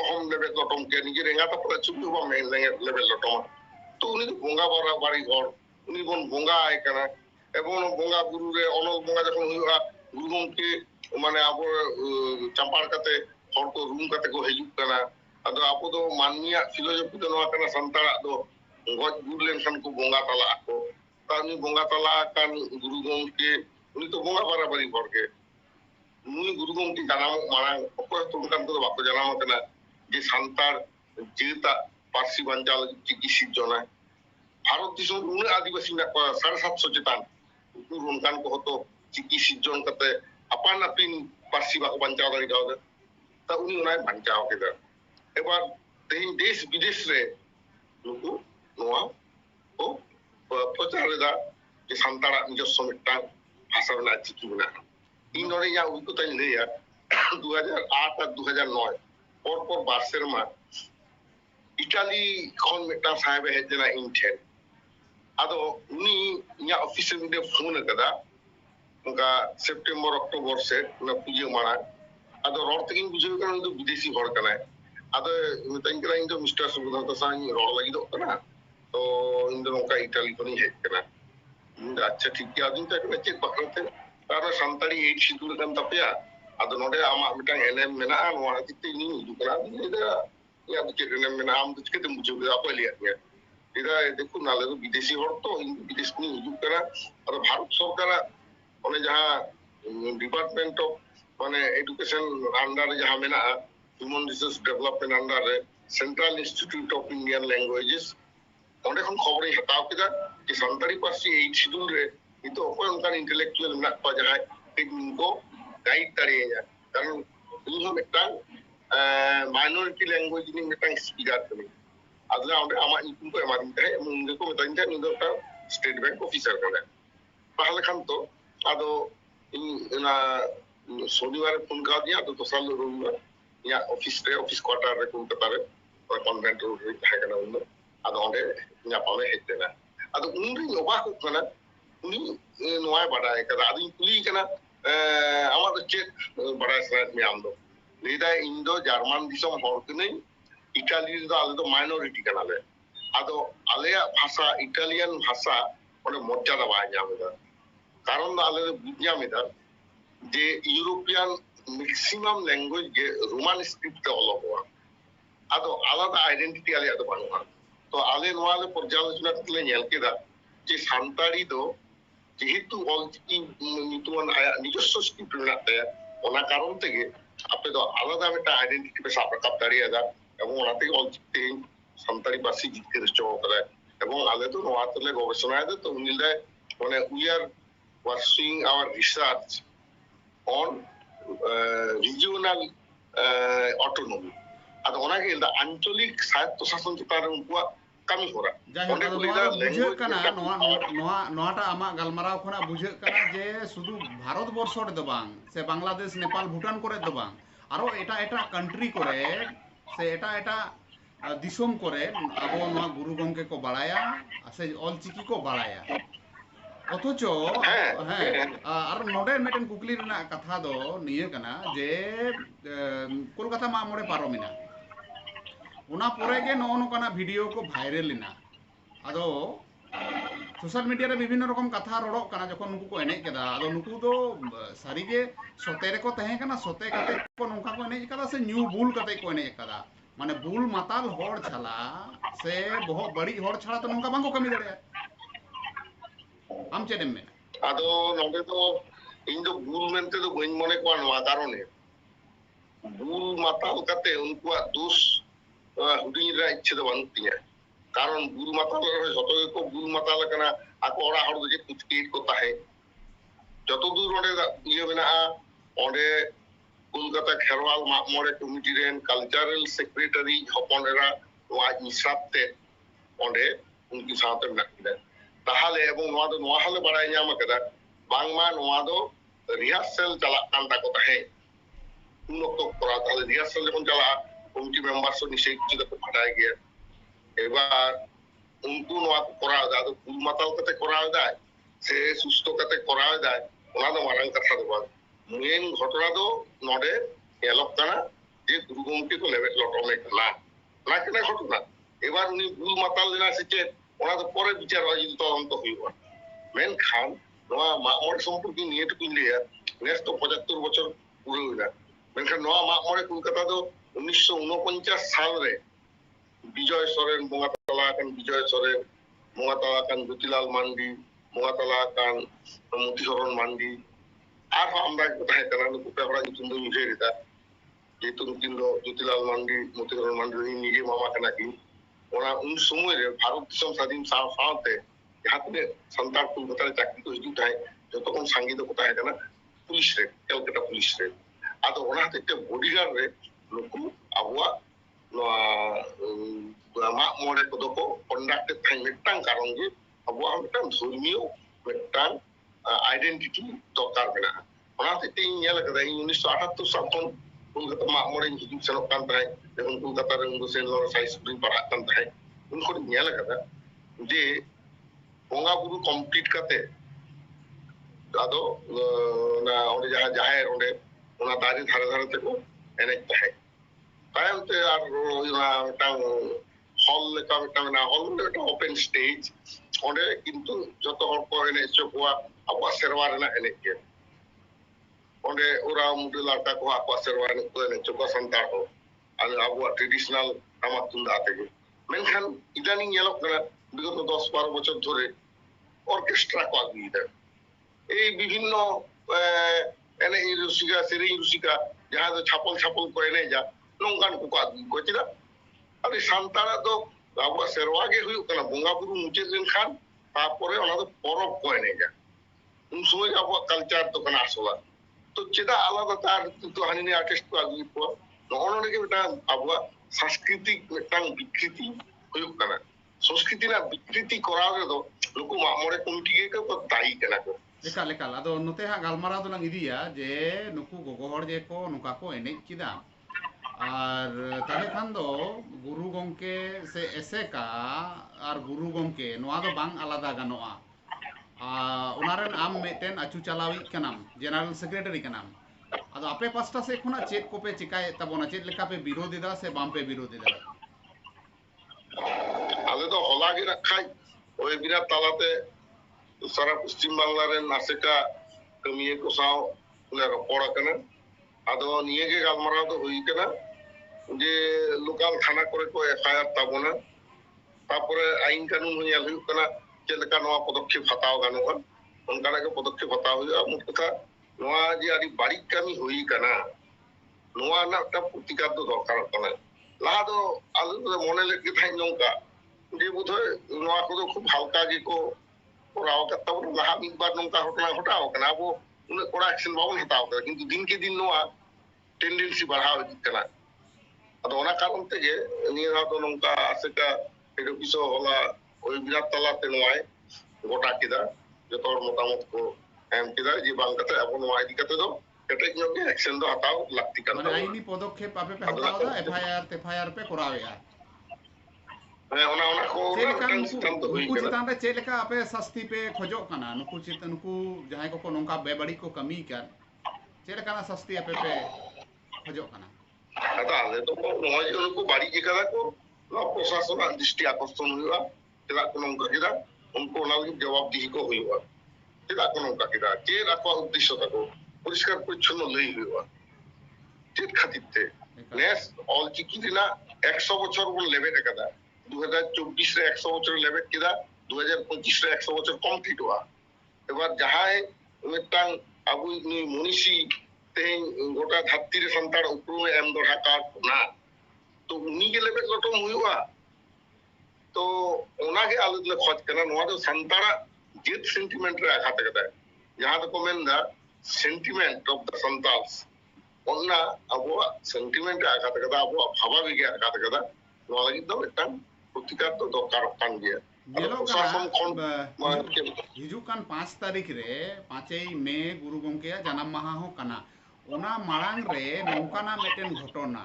ᱚᱦᱚᱢ ᱞᱮᱵᱮᱫ ᱞᱚᱴᱚᱢ ᱠᱮᱭᱟ ᱱᱤᱡᱮᱨ ᱮᱸᱜᱟᱛ ᱟᱯᱟᱛᱟᱜ ᱪᱷᱚᱵᱤ ᱦᱚᱸ ᱵᱟᱢ ᱞᱮᱵᱮᱫ ᱞᱚᱴᱚᱢᱟ তো উনি বঙ্গা বড় বাড়ি ঘর উনি বোন বঙ্গা এখানে? এবং বঙ্গা গুরুরে, অনল বঙ্গা যখন হইয়া গুরু গমকে মানে আবো চাম্পার কাতে হর তো রুম কাতে কো হেজুক কানা। আদো আপো তো মানমিয়া ফিলোজফি তো নোয়া কানা সান্তাড়া দো গজ গুরু লেনখান কো বঙ্গা তালা আকো। তা উনি বঙ্গা তালা কান গুরু গমকে উনি তো বঙ্গা বাড়া বাড়ি ঘরকে উনি গুরু গমকে জানাম, মারা অকয় তো কান তো বাপো জানাম কানা। যে সান্তাড় জেতা পার্সি বাঞ্জাল চিকিৎসির জনায় ভারত দেশ উনি আদিবাসী না সাড়ে সাতশো চেতান ᱩᱱᱠᱩ ᱚᱱᱠᱟᱱ ᱠᱚ ᱦᱚᱛᱚ ᱪᱤᱠᱤ ᱥᱤᱨᱡᱚᱱ ᱠᱟᱛᱮ ᱟᱯᱟᱱ ᱟᱹᱯᱤᱱ ᱯᱟᱹᱨᱥᱤ ᱵᱟᱠᱚ ᱵᱟᱧᱪᱟᱣ ᱫᱟᱲᱮ ᱠᱟᱣᱫᱟ ᱛᱟ ᱩᱱᱤ ᱚᱱᱟᱭ ᱵᱟᱧᱪᱟᱣ ᱠᱮᱫᱟ এবার তেহিᱧ দেশ বিদেশ রে ᱱᱩᱠᱩ ᱱᱚᱣᱟ ᱠᱚ ᱯᱨᱚᱪᱟᱨ ᱮᱫᱟ ᱡᱮ ᱥᱟᱱᱛᱟᱲᱟᱜ ᱱᱤᱡᱚᱥᱥᱚ ᱢᱤᱫᱴᱟᱝ ᱵᱷᱟᱥᱟ ᱨᱮᱱᱟᱜ ᱪᱤᱠᱤ ᱢᱮᱱᱟᱜᱼᱟ ᱤᱧ ᱱᱚᱰᱮ ᱤᱧᱟᱹᱜ ᱚᱵᱷᱤᱜᱽᱜᱚᱛᱟᱧ ᱞᱟᱹᱭᱟ ᱫᱩ ᱦᱟᱡᱟᱨ ᱟᱴ ᱟᱨ ᱫᱩ ᱦᱟᱡᱟর ᱱᱚᱭ ᱯᱚᱨ ᱯᱚᱨ ᱵᱟᱨ ᱥᱮᱨᱢᱟ Italy kon mek ta five head na intent. Ado ni nya official de phone kada nga September October set na pujo mana. Ado ror tekin bujo kan do bidesi hor kana. Ado mitan kira indo Mr. Subodha ta sang ror lagi do kana. तो इन दोनों का Italy को नहीं है करना अच्छा ठीक है आदमी तो एक चेक पकड़ थे कारण संताली एट शिडूल का तपया अदनोडे आमा मिटा एलएम में ना आवाज़ इतनी नहीं दुकान नहीं ᱟᱢ ᱫᱚ ᱪᱤᱠᱟᱹᱛᱮᱢ ᱵᱩᱡᱷᱟᱹᱣ ᱠᱮᱫᱟ ᱚᱠᱚᱭ ᱞᱟᱹᱭᱟᱫ ᱢᱮᱭᱟ ᱞᱟᱹᱭᱫᱟ ᱫᱮᱠᱷᱩᱱ ᱟᱞᱮ ᱫᱚ ᱵᱤᱫᱮᱥᱤ ᱦᱚᱲ ᱛᱚ ᱤᱧ ᱵᱤᱫᱮᱥ ᱠᱷᱚᱱᱤᱧ ᱦᱤᱡᱩᱜ ᱠᱟᱱᱟ ᱟᱫᱚ ᱵᱷᱟᱨᱚᱛ ᱥᱚᱨᱠᱟᱨᱟᱜ ᱚᱱᱮ ᱡᱟᱦᱟᱸ ᱰᱤᱯᱟᱨᱴᱢᱮᱱᱴ ᱚᱯᱷ ᱢᱟᱱᱮ ᱮᱰᱩᱠᱮᱥᱚᱱ ᱟᱱᱰᱟᱨ ᱨᱮ ᱡᱟᱦᱟᱸ ᱢᱮᱱᱟᱜᱼᱟ ᱦᱤউᱢᱮᱱ রিসোর্স ডেভেলপমেন্ট আন্ডার রে central institute of Indian languages ᱚᱸᱰᱮ ᱠᱷᱚᱱ ᱠᱷᱚᱵᱚᱨᱤᱧ ᱦᱟᱛᱟᱣ ᱠᱮᱫᱟ ᱡᱮ ᱥᱟᱱᱛᱟᱲᱤ ᱯᱟᱹᱨᱥᱤ ᱮᱭᱤᱴ ᱥᱤᱰᱩᱞ ᱨᱮ ᱱᱤᱛᱚᱜ ᱚᱠᱚᱭ ᱚᱱᱠᱟᱱ ᱤᱱᱴᱮᱞᱮᱠᱪᱩᱭᱟᱞ ᱢᱮᱱᱟᱜ ᱠᱚᱣᱟ ᱡᱟᱦᱟᱸᱭ ᱠᱟᱹᱡ ᱤᱧ ᱠᱚ ᱜᱟᱭᱤᱰ ᱫᱟᱲᱮᱭᱟᱹᱧᱟ ᱠᱟᱨᱚᱱ ᱤᱧ ᱦᱚᱸ ᱢᱤᱫᱴᱟᱝ ᱢᱟᱭᱱᱚᱨᱤᱴᱤ ᱞᱮᱝᱜᱩᱭᱮᱡᱽ ᱨᱤᱱᱤᱡ ᱢᱤᱫᱴᱟᱝ ᱥᱯᱤᱠᱟᱨ ᱠᱟᱹᱱᱟᱹᱧ ᱟᱫᱚ ᱚᱸᱰᱮ ᱟᱢᱟᱜ ᱧᱩᱛᱩᱢ ᱠᱚ ᱮᱢᱟᱫᱤᱧ ᱛᱟᱦᱮᱸᱫ ᱮᱵᱚᱝ ᱩᱱᱤ ᱫᱚᱠᱚ ᱢᱮᱛᱟᱫᱤᱧ ᱛᱟᱦᱮᱸᱫ ᱱᱩᱭ ᱫᱚ ᱢᱤᱫᱴᱟᱝ ᱥᱴᱮᱴ ᱵᱮᱝᱠ ᱚᱯᱷᱤᱥᱟᱨ ᱠᱟᱱᱟᱭ ᱛᱟᱦᱞᱮ ᱠᱷᱟᱱ ᱛᱚ ᱟᱫᱚ ᱤᱧ ᱚᱱᱟ ᱥᱚᱱᱤᱵᱟᱨᱮ ᱯᱷᱳᱱ ᱠᱟᱣᱫᱤᱧᱟ ᱟᱫᱚ ᱫᱚᱥᱟᱨ ᱦᱤᱞᱳᱜ ᱨᱚᱵᱤᱵᱟᱨ ᱤᱧᱟᱹᱜ ᱚᱯᱷᱤᱥ ᱨᱮ ᱚᱯᱷᱤᱥ ᱠᱳᱣᱟᱴᱟᱨ ᱨᱮ ᱠᱳᱞᱠᱟᱛᱟ ᱨᱮ ᱠᱚᱱᱵᱷᱮᱱᱴ ᱨᱳᱰ ᱨᱮᱧ ᱛᱟᱦᱮᱸ ᱠᱟᱱᱟ ᱩᱱ ᱫᱚ ᱟᱫᱚ ᱚᱸᱰᱮ ᱧᱟᱯᱟᱢᱮ ᱦᱮᱡ ᱞᱮᱱᱟ ᱟᱫᱚ ᱩᱱᱨᱤᱧ ᱚᱵᱟᱠᱚᱜ ᱠᱟᱱᱟ ᱩᱱᱤ ᱱᱚᱣᱟᱭ ᱵᱟᱰᱟᱭ ᱠᱟᱫᱟ ᱟᱫᱚᱧ ᱠᱩᱞᱤᱭᱮ ᱠᱟᱱᱟ ᱟᱢᱟᱜ ᱫᱚ ᱪᱮᱫ ᱵᱟᱰᱟᱭ ᱥᱟᱱᱟᱭᱮᱫ ᱢᱮᱭᱟ ᱟᱢ ᱫᱚ ᱞᱟᱹᱭᱫᱟᱭ ᱤᱧ ᱫᱚ ᱡᱟᱨᱢᱟᱱ ᱫᱤᱥᱚᱢ ᱦᱚᱲ ᱠᱟᱹᱱᱟᱹᱧ ᱤᱴᱟᱞᱤ ᱨᱮᱫᱚ ᱟᱞᱮ ᱫᱚ ᱢᱟᱭᱱᱚᱨᱤᱴᱤ ᱠᱟᱱᱟᱞᱮ ᱟᱫᱚ ᱟᱞᱮᱭᱟᱜ ᱵᱷᱟᱥᱟ ᱤᱴᱟᱞᱤᱭᱟᱱ ᱵᱷᱟᱥᱟ ᱚᱸᱰᱮ ᱢᱚᱨᱡᱟᱫᱟ ᱵᱟᱭ ᱧᱟᱢ ᱮᱫᱟ ᱠᱟᱨᱚᱱ ᱫᱚ ᱟᱞᱮ ᱞᱮ ᱵᱩᱡᱽ ᱧᱟᱢ ᱮᱫᱟ ᱡᱮ ᱤᱭᱩᱨᱳᱯᱤᱭᱟᱱ ম্যাক্সিমাম ল্যাঙ্গুয়েজ ᱜᱮ রোমান স্ক্রিপ্ট ᱛᱮ ᱚᱞᱚᱜᱚᱜᱼᱟ ᱟᱫᱚ ᱟᱞᱟᱫᱟ ᱟᱭᱰᱮᱱᱴᱤᱴᱤ ᱟᱞᱮᱭᱟᱜ ᱫᱚ ᱵᱟᱹᱱᱩᱜᱼᱟ ᱛᱚ ᱟᱞᱮ ᱱᱚᱣᱟ ᱞᱮ ᱯᱚᱨᱡᱟᱞᱳᱪᱚᱱᱟ ᱛᱮᱞᱮ ᱧᱮᱞ ᱠᱮᱫᱟ ᱡᱮ ᱥᱟᱱᱛᱟᱲᱤ ᱫᱚ ᱡᱮᱦᱮᱛᱩ ᱚᱞᱪᱤᱠᱤ ᱧᱩᱛᱩᱢᱟᱱ ᱟᱭᱟᱜ ᱱᱤᱡᱚᱥᱥᱚ ᱥᱠᱨᱤᱯᱴ ᱢᱮᱱᱟᱜ ᱛᱟᱭᱟ ᱚᱱᱟ ᱠᱟᱨᱚᱱ ᱛᱮᱜᱮ আপনি তো আলাদা একটা আইডেন্টিটি পেশা আপনার কাপ্তারি আজাদ এবং ওনা থেকে অলচিতে সান্তারি বাসি জিতকে রেস্ট করে এবং আলে তো নোয়া তলে গবেষণা আছে তো উনিলে মানে we are working our research on regional autonomy ᱟᱫᱚ ᱚᱱᱟᱜᱮ ᱟᱧᱪᱚᱞᱤᱠ ᱥᱟᱭᱚᱛᱛᱚ ᱥᱟᱥᱚᱱ ᱪᱮᱛᱟᱱ ᱨᱮ ᱩᱱᱠᱩᱣᱟᱜ ᱠᱟᱹᱢᱤ ᱦᱚᱨᱟ ᱚᱸᱰᱮ ᱠᱚ ᱞᱟᱹᱭᱫᱟ ᱵᱩᱡᱷᱟᱹᱜ ᱠᱟᱱᱟ ᱱᱚᱣᱟ ᱱᱚᱣᱟ ᱱᱚᱣᱟᱴᱟᱜ ᱟᱢᱟᱜ ᱜᱟᱞᱢᱟᱨᱟᱣ ᱠᱷᱚᱱᱟᱜ ᱵᱩᱡᱷᱟᱹᱜ ᱠᱟᱱᱟ ᱡᱮ ᱥᱩᱫᱷᱩ ᱵᱷᱟᱨᱚᱛ ᱵᱚᱨᱥᱚ ᱨᱮᱫᱚ ᱵᱟᱝ ᱥᱮ ᱵᱟᱝᱞᱟᱫᱮশ ᱱᱮᱯᱟᱞ ᱵᱷᱩᱴᱟᱱ ᱠᱚᱨᱮ ᱫᱚ ᱵᱟᱝ ᱟᱨᱚ ᱮᱴᱟᱜ ᱮᱴᱟᱜ ᱠᱟᱱᱴᱨᱤ ᱠᱚᱨᱮ ᱥᱮ ᱮᱴᱟᱜ ᱮᱴᱟᱜ ᱫᱤᱥᱚᱢ ᱠᱚᱨᱮ ᱟᱵᱚ ᱱᱚᱣᱟ ᱜᱩᱨᱩ ᱜᱚᱢᱠᱮ ᱠᱚ ᱵᱟᱲᱟᱭᱟ ᱥᱮ ᱚᱞᱪᱤᱠᱤ ᱠᱚ ᱵᱟᱲᱟᱭᱟ অথচ হ্যাঁ আর নোডে মিটেন কুকলি কথা দো নিয়ে কানা যে কলকাতা মা মরে পারমিনা ᱚᱱᱟ ᱯᱚᱨᱮ ᱜᱮ ᱱᱚᱜᱼᱚ सोशल मीडिया विभिन्न रकम कथा रड़ो जो जखन नुकु को एनेज केदा। आदो नुकु दो सारी के सते रे को तहे सते काते को नोंका को एनेज से न्यू बुल काते को एनेज केदा। माने बुल मताल छाला, से बहुत बड़ी हर छाला तो नोंका बांगो कमी दड़े। हम चेदम में। आदो, नोंगे तो इन दो बुल मेनते तो बइन मने को नवा कारणे बुल माताल काते, उनको दोष ಹುಡುಗಿರ ಇಚ್ಛೆದ ವಂತಿಯ কারণ গুরু মাতাল যত গুরু মাতাল কানা আকো ওরা হড় যে কুচকিট কো তাহে যত দূর ওডে ইয়ে মেনাহা ওডে কলকাতা খেরওয়াল মামরে কমিটি রেন কালচারাল সেক্রেটারি হপন এরা ওয়াজ মিশরাতে ওডে উনকি সাথে মেনাকিনা তাহলে এবং নোয়া দো নোয়া হলে বাড়াই নাম কাদা বাংমা নোয়া দো রিহার্সেল চালাক কান তাকো তাহে উন অক্টো করা, তাহলে রিহার্সেল যখন চালাক ᱩᱱᱠᱩ ᱢᱮᱢᱵᱟᱨᱥᱚ নিশ্চয়ই কিছু ᱫᱚᱠᱚ পাঠায় গিয়ে। এবার উনকু নয় করা করাও দা আদো কুল মাতাও কাতে করাও দায় সে সুস্থ কাতে করাও দায় ওনা তো মারাং কথা দো বাদ মেন ঘটনা তো নডে এলক কানা যে গুরু গমকে কো লেভেল লটমে কানা না কেনা ঘটনা। এবার উনি গুল মাতাল লেনা সে চেত ওনা দো পরে বিচার হয়, যদি তদন্ত হইব মেন খান, নোয়া মামর সম্পর্কে নিয়ে টুকুন লিয়া নেক্সট 75 বছর পুরো হইলা। মেনখান নোয়া মামরে কলকাতা তো উনিশশো সালে বিজয় সরেন মোয়াতলা খান, বিজয় সরেন মোয়াতলা খান, জ্যোতিলাল মান্ডি মোয়াতলা খান, মতিহরণ মান্ডি। আর আমরা কোথায় তারা কোথায় আমরা কিন্তু মিশে দিতা যেহেতু কিন্তু জ্যোতিলাল মান্ডি, মতিহরণ মান্ডি নিজে মামা কানা কি। ওরা উন সময় ভারত দিশম স্বাধীন সাথে ᱡᱟᱦᱟᱸ ᱛᱤᱱᱟᱹᱜ ᱥᱟᱱᱛᱟᱲ ᱠᱚ ᱵᱟᱛᱟᱨ ᱪᱟᱹᱠᱨᱤ ᱠᱚ ᱦᱤᱡᱩᱜ ᱛᱟᱦᱮᱸ ᱡᱚᱛᱚ ᱠᱷᱚᱱ ᱥᱟᱸᱜᱮ ᱫᱚᱠᱚ ᱛᱟᱦᱮᱸ ᱠᱟᱱᱟ ᱯᱩᱞᱤᱥ ᱨᱮ ᱠᱮᱞᱠᱟᱴᱟ ᱯᱩᱞᱤᱥ ᱨᱮ ᱟᱫᱚ ᱚᱱᱟ ᱦᱚᱛᱮᱡ ᱵᱚᱰᱤᱜᱟᱨ ᱨᱮ លោកអវៈលោកអាម៉ាក់មរេកដកបណ្ដាទឹកខាងនេះតាំងការងយអវៈតាមសុញៀវវិតាន identity តការបណាអរគុណទីញ៉ាលកដៃ1978 79 उनका तो मामूल इंजीनियर चलो करता है लेकिन उनका तो रंग से लॉर साइंस भी पढ़ा करता है उनको नहीं लगा था जे होंगा ज़ाहिर होने उन्हें तारी धारा धारा Triumph আর ওটা হল লেখা না হল একটা ওপেন স্টেজ ᱚᱸᱰᱮ ᱠᱤᱱᱛᱩ ᱡᱚᱛᱚ ᱦᱚᱲ ᱠᱚ ᱮᱱᱮᱡ ᱦᱚᱪᱚ ᱠᱚᱣᱟ ᱟᱵᱚᱣᱟᱜ ᱥᱮᱨᱣᱟ ᱨᱮᱱᱟᱜ ᱮᱱᱮᱡ ᱜᱮ ᱚᱸᱰᱮ ᱚᱨᱟᱣ ᱢᱩᱰᱟᱹ ᱞᱟᱴᱟ ᱠᱚ ᱟᱠᱚᱣᱟᱜ ᱥᱮᱨᱣᱟ ᱮᱱᱮᱡ ᱠᱚ ᱮᱱᱮᱡ ᱦᱚᱪᱚ ᱠᱚᱣᱟ ᱥᱟᱱᱛᱟᱲ ᱦᱚᱲ ᱟᱨ ᱟᱵᱚᱣᱟᱜ ᱴᱨᱮᱰᱤᱥᱚᱱᱟᱞ ᱴᱟᱢᱟᱠ ᱛᱩᱢᱫᱟᱜ ᱛᱮᱜᱮ ᱢᱮᱱᱠᱷᱟᱱ ᱤᱫᱟᱱᱤᱝ ᱧᱮᱞᱚᱜ ᱠᱟᱱᱟ বিগত দশ বারো বছর ধরে অর্কেস্ট্রা কো আগিয়ে এই বিভিন্ন এনে রসিকা সেরিং রসিকা যাহা ছাপল ছাপল কো এনে যা ᱱᱚᱝᱠᱟᱱ ᱠᱚᱠᱚ ᱟᱹᱜᱩ ᱠᱚᱣᱟ ᱪᱮᱫᱟᱜ ᱟᱫᱚ ᱥᱟᱱᱛᱟᱲᱟᱜ ᱫᱚ ᱟᱵᱚᱣᱟᱜ ᱥᱮᱨᱣᱟ ᱜᱮ ᱦᱩᱭᱩᱜ ᱠᱟᱱᱟ ᱵᱚᱸᱜᱟ ᱵᱩᱨᱩ ᱢᱩᱪᱟᱹᱫ ᱞᱮᱱᱠᱷᱟᱱ ᱛᱟᱨᱯᱚᱨᱮ ᱚᱱᱟ ᱫᱚ ᱯᱚᱨᱚᱵᱽ ᱠᱚ ᱮᱱᱮᱡᱟ ᱩᱱ ᱥᱚᱢᱚᱭ ᱟᱵᱚᱣᱟᱜ ᱠᱟᱞᱪᱟᱨ ᱫᱚ ᱠᱟᱱᱟ ᱟᱥᱚᱞᱟᱜ ᱛᱚ ᱪᱮᱫᱟᱜ ᱟᱞᱟᱫᱟ ᱛᱟᱨ ᱠᱤᱱᱛᱩ ᱦᱟᱹᱱᱤ ᱱᱤᱭᱟᱹ ᱟᱨᱴᱤᱥᱴ ᱠᱚ ᱟᱹᱜᱩᱭᱮᱫ ᱠᱚᱣᱟ ᱱᱚᱜᱼᱚ ᱱᱚᱰᱮ ᱜᱮ ᱢᱤᱫᱴᱟᱝ ᱟᱵᱚᱣᱟᱜ ᱥᱟᱝᱥᱠᱨᱤᱛᱤᱠ ᱢᱤᱫᱴᱟᱝ ᱵᱤᱠᱨᱤᱛᱤ ᱦᱩᱭᱩᱜ ᱠᱟᱱᱟ সংস্কৃতি না ᱵᱤᱠᱨᱤᱛᱤ ᱠᱚᱨᱟᱣ ᱨᱮᱫᱚ লুকু মামরে কমিটি কে কো দায়ী ᱠᱟᱱᱟ ᱠᱚ লেকা ᱞᱮᱠᱟ আদো ᱱᱚᱛᱮ হা ᱜᱟᱞᱢᱟᱨᱟᱣ দো লাং ইদিয়া যে নুকু গগো হড় যে ᱠᱚ নুকা কো এনে কিদা ᱟᱨ ᱛᱟᱦᱞᱮ ᱠᱷᱟᱱ ᱫᱚ ᱜᱩᱨᱩ ᱜᱚᱢᱠᱮ ᱥᱮ ᱮᱥᱮᱠᱟ ᱟᱨ ᱜᱩᱨᱩ ᱜᱚᱢᱠᱮ ᱱᱚᱣᱟ ᱫᱚ ᱵᱟᱝ ᱟᱞᱟᱫᱟ ᱜᱟᱱᱚᱜᱼᱟ ᱟᱨ ᱚᱱᱟᱨᱮᱱ ᱟᱢ ᱢᱤᱫᱴᱮᱱ ᱟᱹᱪᱩ ᱪᱟᱞᱟᱣᱤᱡ ᱠᱟᱱᱟᱢ ᱡᱮᱱᱟᱨᱮᱞ ᱥᱮᱠᱨᱮᱴᱟᱨᱤ ᱠᱟᱱᱟᱢ ᱟᱫᱚ ᱟᱯᱮ ᱯᱟᱥᱴᱟ ᱥᱮᱫ ᱠᱷᱚᱱᱟᱜ ᱪᱮᱫ ᱠᱚᱯᱮ ᱪᱮᱠᱟᱭᱮᱫ ᱛᱟᱵᱚᱱᱟ ᱪᱮᱫ ᱞᱮᱠᱟ ᱯᱮ ᱵᱤᱨᱳᱫ ᱮᱫᱟ ᱥᱮ ᱵᱟᱝᱯᱮ ᱵᱤᱨᱳᱫ ᱮᱫᱟ ᱟᱞᱮ ᱫᱚ ᱦᱚᱞᱟ ᱜᱮ ᱱᱟᱜ ᱠᱷᱟᱡ ᱳᱭᱮᱵᱤᱱᱟᱨ ᱛᱟᱞᱟᱛᱮ ᱥᱟᱨᱟ ᱯᱚᱥᱪᱤᱢ ᱵᱟᱝᱞᱟ ᱨᱮᱱ ᱱᱟᱥᱮᱠᱟ ᱠᱟᱹᱢᱤᱭᱟᱹ ᱠᱚ ᱥᱟᱶ ᱞᱮ ᱨᱚᱯᱚᱲ ᱟᱠᱟᱱᱟ ᱟᱫᱚ ᱱᱤᱭᱟᱹ ᱜᱮ ᱜᱟᱞᱢᱟᱨᱟᱣ ᱫᱚ ᱦᱩᱭ ᱟᱠᱟᱱᱟ যে লোকাল থানা ᱠᱚᱨᱮ ᱠᱚ এফআইআর ᱛᱟᱵᱚᱱᱟ ᱛᱟᱯᱚᱨᱮ ᱟᱹᱭᱤᱱ ᱠᱟᱹᱱᱩᱱ ᱦᱚᱸ ᱧᱮᱞ ᱦᱩᱭᱩᱜ ᱠᱟᱱᱟ ᱪᱮᱫ ᱞᱮᱠᱟ ᱱᱚᱣᱟ ᱯᱚᱫᱚᱠᱷᱮᱯ ᱦᱟᱛᱟᱣ ᱜᱟᱱᱚᱜᱼᱟ ᱚᱱᱠᱟᱱᱟᱜ ᱜᱮ ᱯᱚᱫᱚᱠᱷᱮᱯ ᱦᱟᱛᱟᱣ ᱦᱩᱭᱩᱜᱼᱟ ᱢᱩᱴ ᱠᱟᱛᱷᱟ ᱱᱚᱣᱟ ᱡᱮ ᱟᱹᱰᱤ ᱵᱟᱹᱲᱤᱡ ᱠᱟᱹᱢᱤ ᱦᱩᱭ ᱠᱟᱱᱟ ᱱᱚᱣᱟ ᱨᱮᱱᱟᱜ ᱢᱤᱫᱴᱟᱝ ᱯᱨᱚᱛᱤকাᱨ ᱫᱚ ᱫᱚᱨᱠᱟᱨᱚᱜ ᱠᱟᱱᱟ ᱞᱟᱦᱟ ᱫᱚ ᱟᱞᱮ ᱫᱚ ᱢᱚᱱᱮ ᱞᱮᱫ ᱜᱮ ᱛᱟᱦᱮᱸᱫ ᱱᱚᱝᱠᱟ ᱡᱮ ᱵᱳধহয় ᱱᱚᱣᱟ ᱠᱚᱫᱚ ᱠᱷᱩᱵ ᱦᱟᱞᱠᱟ ᱜᱮᱠᱚ ᱠᱚᱨᱟᱣ ᱟᱠᱟᱫ ᱛᱟᱵᱚᱱᱟ ᱞᱟᱦᱟ ᱢᱤᱫᱵᱟᱨ ᱱᱚᱝᱠᱟ ᱜᱷᱚᱴᱚᱱᱟ ᱜᱷᱚᱴᱟᱣ ᱟᱠᱟᱱᱟ ᱟᱵᱚ ᱩᱱᱟᱹᱜ ᱠᱚᱲᱟ অ্যাকশন বাবন হাতাও করে কিন্তু দিনকে দিন নোয়া টেন্ডেন্সি বাড়াও ইদিক কানা ᱟᱫᱚ ᱚᱱᱟ ᱠᱟᱨᱚᱱ ᱛᱮᱜᱮ ᱱᱤᱭᱟᱹ ᱫᱷᱟᱣ ᱫᱚ ᱱᱚᱝᱠᱟ ᱟᱥᱮᱠᱟ ᱦᱮᱰ ᱚᱯᱷᱤᱥ ᱦᱚᱸ ᱦᱚᱞᱟ ওই বিরাট তালাতে ᱱᱚᱣᱟᱭ ᱜᱚᱴᱟ ᱠᱮᱫᱟ ᱡᱚᱛᱚ ᱦᱚᱲ ᱢᱚᱛᱟᱢᱚᱛ ᱠᱚ ᱮᱢ ᱠᱮᱫᱟ ᱡᱮ ᱵᱟᱝ ᱠᱟᱛᱮ ᱟᱵᱚ ᱱᱚᱣᱟ ᱤᱫᱤ ᱠᱟᱛᱮ ᱫᱚ ᱠᱮᱴᱮᱡ ᱧᱚᱜ ᱜᱮ ᱮᱠᱥᱮᱱ ᱫᱚ ᱦᱟᱛᱟᱣ ᱞᱟᱹᱠᱛᱤ ᱠᱟᱱ ᱢᱟᱱᱮ ᱛᱟᱵᱚᱱᱟ আইনি পদক্ষেপ আপে পে হাতাওদা এফআইআর টেফআইআর ᱯᱮ ᱠᱚᱨᱟᱣᱮᱜᱼᱟ ᱦᱮᱸ ᱚᱱᱟ ᱚᱱᱟ ᱠᱚ ᱪᱮᱫ ᱞᱮᱠᱟ ᱢᱤᱫᱴᱟᱝ ᱱᱩᱠᱩ ᱥᱤᱫᱽᱫᱷᱟᱱᱛᱚ ᱦᱩᱭ ᱱᱩᱠᱩ ᱠᱟᱱᱟ ᱪᱮᱛᱟᱱ ᱨᱮ ᱪᱮᱫ ᱞᱮᱠᱟ ᱟᱯᱮ ᱥᱟᱥᱛᱤ ᱯᱮ ᱠᱷᱚᱡᱚᱜ ᱠᱟᱱᱟ ᱱᱩᱠᱩ ᱪᱮᱛᱟᱱ ᱱᱩᱠᱩ ᱡᱟᱦᱟᱸᱭ ᱠᱚᱠᱚ ᱱᱚᱝᱠᱟ ᱵᱮᱵᱟᱹᱲᱤᱡ ᱠᱚ ᱠᱟᱹᱢᱤ ᱟᱠᱟᱫ ᱪᱮᱫ ᱞᱮᱠᱟᱱᱟᱜ ᱥᱟᱥᱛᱤ ᱟᱯᱮ ᱯᱮ ᱠᱷᱚᱡᱚᱜ ᱠᱟᱱᱟ ಅದರಲ್ಲೂ ಮಹಿಳೆಯರು ಬಾಡಿಗೆ ಕದಕು প্রশাসন দৃষ্টি আকর্ষণ হইবা ᱪᱮᱫᱟᱜ ᱠᱚ ᱱᱚᱝᱠᱟ ᱠᱮᱫᱟ ᱩᱱᱠᱩ ᱚᱱᱟ ᱞᱟᱹᱜᱤᱫ ᱡᱚᱵᱟᱵᱫᱤᱦᱤ ᱠᱚ ᱦᱩᱭᱩᱜᱼᱟ ᱪᱮᱫᱟᱜ ᱠᱚ ᱱᱚᱝᱠᱟ ᱠᱮᱫᱟ ᱪᱮᱫ ᱟᱠᱚᱣᱟᱜ ᱩᱫᱽᱫᱮᱥᱥᱚ ᱛᱟᱠᱚ ᱯᱚᱨᱤᱥᱠᱟᱨ ᱯᱚᱨᱤᱪᱷᱚᱱᱱᱚ ᱞᱟᱹᱭ ᱦᱩᱭᱩᱜᱼᱟ ᱪᱮᱫ ᱠᱷᱟᱹᱛᱤᱨ ᱛᱮ ᱱᱮᱥ ᱚᱞᱪᱤᱠᱤ ᱨᱮᱱᱟᱜ ᱮᱠᱥᱚ ᱵᱚᱪᱷᱚᱨ ᱵᱚᱱ ᱞᱮᱵᱮᱫ ᱟᱠᱟᱫᱟ ᱫᱩ ᱦᱟᱡᱟᱨ ᱪᱚᱵᱵᱤᱥ ᱨᱮ ᱮᱠᱥᱚ ᱵᱚᱪᱷᱚᱨ ᱞᱮᱵᱮᱫ ᱠᱮᱫᱟ ᱫᱩ ᱦᱟᱡᱟর পঁচিশ ᱨᱮ একশো বছর কমপ্লিট হওয়া এবার যাহাই মিᱫᱴᱟᱝ ᱟᱵᱚ ᱱᱩᱭ ᱢᱩᱱᱤᱥᱤ गोटा धरती सानतार उपरूम तो उनी के लेबे लटम तो ओना के आले ले सेंटिमेंट आघात जहाँ तो कोमेंदा सेंटिमेंट ऑफ़ द अब सेंटिमेंट आघात करता अब भावा भी आघात करता नोआ लगी तो एकदम प्रतिकार तो दरकार होता गया। ᱦᱤᱡᱩᱜ ᱠᱟᱱ ᱯᱟᱸᱪ ᱛᱟᱹᱨᱤᱠᱷ ᱚᱱᱟ ᱢᱟᱲᱟᱝ ᱨᱮ ᱱᱚᱝᱠᱟᱱᱟᱜ ᱢᱤᱫᱴᱮᱱ ᱜᱷᱚᱴᱚᱱᱟ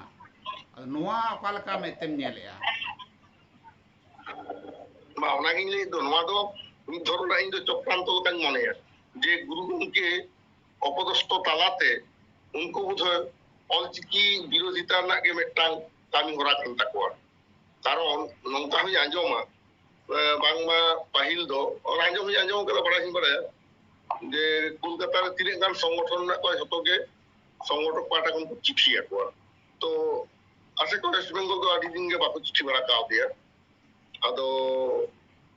ᱱᱚᱣᱟ ᱚᱠᱟ ᱞᱮᱠᱟ ᱢᱮᱫᱛᱮᱢ ᱧᱮᱞᱮᱜᱼᱟ ᱵᱟ ᱚᱱᱟᱜᱤᱧ ᱞᱟᱹᱭ ᱫᱚ ᱱᱚᱣᱟ ᱫᱚ ᱢᱤᱫ ᱫᱷᱚᱨᱚᱱᱟᱜ ᱤᱧ ᱫᱚ ᱪᱚᱠᱨᱟᱱᱛᱚ ᱞᱮᱠᱟᱧ ᱢᱚᱱᱮᱭᱟ ᱡᱮ ᱜᱩᱨᱩ ᱜᱚᱢᱠᱮ অপদস্থ তালাতে উনকু বোধহয় অলচিকি বিরোধিতা ᱨᱮᱱᱟᱜ ᱜᱮ ᱢᱤᱫᱴᱟᱝ ᱠᱟᱹᱢᱤ ᱦᱚᱨᱟ ᱠᱟᱱ ᱛᱟᱠᱚᱣᱟ ᱠᱟᱨᱚᱱ ᱱᱚᱝᱠᱟ ᱦᱚᱸᱧ ᱟᱸᱡᱚᱢᱟ ᱵᱟᱝᱢᱟ ᱯᱟᱹᱦᱤল ᱫᱚ ᱚᱱᱟ ᱟᱸᱡᱚᱢ ᱦᱚᱸᱧ ᱟᱸᱡᱚᱢ ᱠᱟᱫᱟ ᱵᱟᱲᱟᱭ ᱦᱚᱸᱧ ᱵᱟᱲᱟᱭᱟ ᱡᱮ ᱠᱳᱞᱠᱟᱛᱟ ᱨᱮ ᱛᱤᱱᱟᱹᱜ ᱜᱟᱱ ᱥᱚᱝᱜᱚᱴᱷᱚᱱ ᱢᱮᱱᱟᱜ ᱠᱚᱣᱟ ᱡᱷᱚᱛᱚ ᱜᱮ 성호로 빠다군 지피하고 또 아세코 웨스트벤고도 아디딩게 바꾸 지피바라 까오디야 아도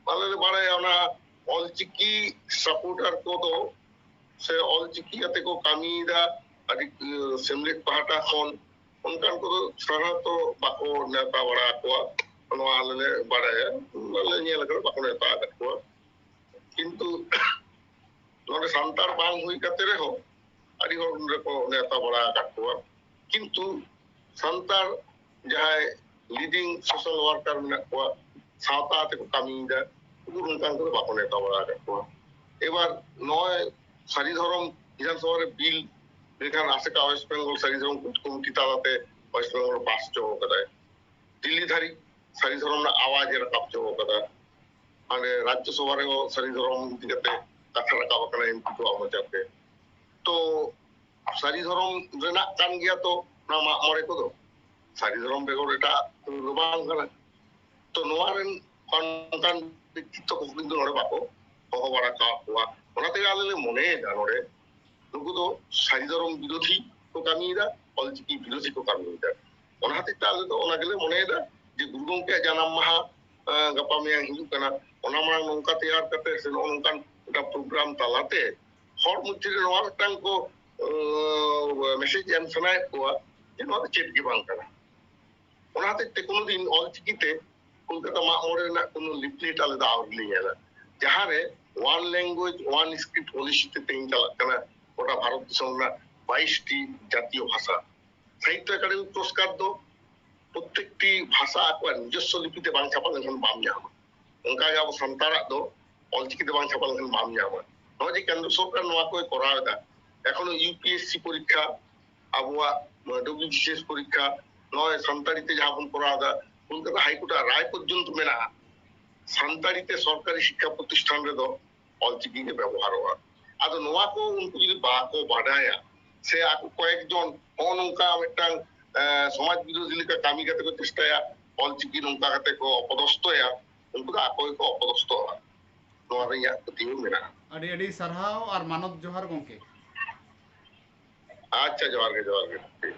말레 바라야 오나 올지키 사포터 코도 ᱥᱮ ᱚᱞᱪᱤᱠᱤ ᱟᱛᱮ ᱠᱚ ᱠᱟᱹᱢᱤᱭᱮᱫᱟ ᱟᱹᱰᱤ ᱥᱮᱢᱞᱮᱫ ᱯᱟᱦᱴᱟ ᱠᱷᱚᱱ ᱚᱱᱠᱟᱱ ᱠᱚᱫᱚ ᱥᱟᱨᱦᱟᱣᱛᱚ ᱵᱟᱠᱚ ᱱᱮᱣᱛᱟ ᱵᱟᱲᱟ ᱟᱠᱚᱣᱟ ᱱᱚᱣᱟ ᱟᱞᱮ ᱵᱟᱲᱟᱭᱟ ᱟᱞᱮ ᱧᱮᱞ ᱟᱠᱟᱫᱟ ᱵᱟᱠᱚ ᱱᱮᱣᱛᱟ ᱟᱠᱟᱫ ᱠᱚᱣᱟ ᱠᱤᱱᱛᱩ ᱱᱚᱰᱮ ᱥᱟᱱᱛᱟᱲ ᱵᱟᱝ ᱦᱩᱭ ᱠᱟᱛᱮ ᱨᱮᱦᱚᱸ අරිහොන් රකෝ නේතා බලා කට්ටුව කින්තු සන්තර ජහයි ලිඩින් සෝෂල් වර්කර් මිනක්වා সাঁতাতে কামিংদা গুরুনকান করে বাপনে তাবড়া দেখো এবার নয় সারিধরম বিধানসভার বিল লেখার আসে কা ওয়েস্ট বেঙ্গল সারিধরম কমিটি তালাতে ওয়েস্ট বেঙ্গল পাস চহ করায় দিল্লিধারী সারিধরম না আওয়াজ এর কাপ চহ করায় মানে রাজ্যসভারেও সারিধরম দিকে কাঠা রাখা এমপি তো আমার চাপে ᱛᱚ ᱥᱟᱹᱨᱤ ᱫᱷᱚᱨᱚᱢ ᱨᱮᱱᱟᱜ ᱠᱟᱱ ᱜᱮᱭᱟ ᱛᱚ ᱚᱱᱟ ᱢᱟᱜ ᱢᱚᱬᱮ ᱠᱚᱫᱚ ᱥᱟᱹᱨᱤ ᱫᱷᱚᱨᱚᱢ ᱵᱮᱜᱚᱨ ᱮᱴᱟᱜ ᱫᱚ ᱵᱟᱝ ᱠᱟᱱᱟ ᱛᱚ ᱱᱚᱣᱟ ᱨᱮᱱ ᱚᱱᱠᱟᱱ ᱵᱮᱠᱛᱤᱛᱛᱚ ᱠᱚ ᱠᱤᱱᱛᱩ ᱱᱚᱰᱮ ᱵᱟᱠᱚ ᱦᱚᱦᱚ ᱵᱟᱲᱟ ᱠᱟᱜ ᱠᱚᱣᱟ ᱚᱱᱟ ᱟᱞᱮ ᱞᱮ ᱢᱚᱱᱮᱭᱮᱫᱟ ᱱᱚᱰᱮ ᱱᱩᱠᱩ ᱫᱚ ᱥᱟᱹᱨᱤ ᱫᱷᱚᱨᱚᱢ ᱵᱤᱨᱳᱫᱷᱤ ᱠᱚ ᱠᱟᱹᱢᱤᱭᱮᱫᱟ ᱚᱞᱪᱤᱠᱤ ᱵᱤᱨᱳᱫᱷᱤ ᱠᱚ ᱠᱟᱹᱢᱤᱭᱮᱫᱟ ᱚᱱᱟ ᱦᱚᱛᱮᱡ ᱛᱮ ᱟᱞᱮ ᱫᱚ ᱚᱱᱟ ᱜᱮᱞᱮ ᱢᱚᱱᱮᱭᱮᱫᱟ ᱡᱮ ᱜᱩᱨᱩ ᱜᱚᱝᱠᱮᱭᱟᱜ ᱡᱟᱱᱟᱢ ᱢᱟᱦᱟ ᱜᱟᱯᱟ ᱢᱮᱭᱟᱝ ᱦᱤᱡᱩᱜ ᱠᱟᱱᱟ ᱚᱱᱟ ᱢᱟᱲᱟᱝ ᱱᱚᱝᱠᱟ ᱛᱮᱭᱟᱨ ᱠᱟᱛᱮ ᱥᱮ ᱱᱚᱜᱼᱚ ᱱᱚᱝᱠᱟᱱ ᱢᱤᱫᱴᱟᱝ ᱯᱨᱳᱜᱨᱟᱢ ᱛᱟᱞᱟᱛᱮ ᱦᱚᱲᱢᱚᱪᱤᱨᱮ ᱱᱚᱣᱟ ᱢᱤᱫᱴᱟᱝ ᱠᱚ ᱢᱮᱥᱮᱡ ᱮᱢ ᱥᱟᱱᱟᱭᱮᱫ ᱠᱚᱣᱟ ᱡᱮ ᱱᱚᱣᱟ ᱫᱚ ᱪᱮᱫ ᱜᱮ ᱵᱟᱝ ᱠᱟᱱᱟ ᱚᱱᱟ ᱦᱚᱛᱮᱡ ᱛᱮ ᱠᱳᱱᱳ ᱫᱤᱱ ᱚᱞᱪᱤᱠᱤᱛᱮ ᱠᱳᱞᱠᱟᱛᱟ ᱢᱟᱜ ᱢᱚᱬᱮ ᱨᱮᱱᱟᱜ ᱠᱳᱱᱳ ᱞᱤᱯᱞᱮᱴ ᱟᱞᱮ ᱫᱚ ᱟᱣᱨᱤ ᱞᱮ ᱧᱮᱞᱟ ᱡᱟᱦᱟᱸᱨᱮ one language one script policy ᱛᱮ ᱛᱮᱦᱮᱧ ᱪᱟᱞᱟᱜ ᱠᱟᱱᱟ ᱜᱚᱴᱟ ᱵᱷᱟᱨᱚᱛ ᱫᱤᱥᱚᱢ ᱨᱮᱱᱟᱜ ᱵᱟᱭᱤᱥᱴᱤ ᱡᱟᱛᱤᱭᱚ ᱵᱷᱟষᱟ সাহিত্য একাডেমি পুরস্কার দো প্রত্যেকটি ভাষা আপনার নিজস্ব লিপিতে বাং ছাপা লেখেন বাম জামা অনকা যাব সান্তারা দো অলচিকিতে বাং ছাপা লেখেন বাম জামা নয় কেন্দ্র সরকার સરકાર નવા કોઈ કરાવ્યા এখনও ইউপিএসসি পরীক্ষা, আবহাওয়া মানে ডব্লিউবিসিএস পরীক্ষা, নয়, সান্তারিতে যাপন করা হতা কলকাতা হাইকোর্টের রায় পর্যন্ত মেনা সান্তারিতে সরকারি শিক্ষা প্রতিষ্ঠান রেদ অলচিকি ব্যবহার হওয়া আদো নোয়া উনকু যদি বাকো বাড়ায়া সে আকু কয়েকজন অনঙ্কা একটা সমাজ বিরোধী লেখা কামি কাতে চেষ্টায়া অলচিকি নঙ্কা কাতে অপদস্থয়া, উনকু আকো অপদস্থ হওয়া ᱱᱚᱣᱟ ᱨᱮ ᱤᱧᱟᱹᱜ ᱯᱟᱹᱛᱭᱟᱹᱣ ᱢᱮᱱᱟᱜᱼᱟ ᱟᱹᱰᱤ ᱟᱹᱰᱤ ᱥᱟᱨᱦᱟᱣ ᱟᱨ ᱢᱟᱱᱚᱛ ᱡᱚᱦᱟᱨ ᱜᱚᱢᱠᱮ ᱟᱪᱪᱷᱟ ᱡᱚᱦᱟᱨ ᱜᱮ ᱡᱚᱦᱟᱨ ᱜᱮ ᱴᱷᱤᱠ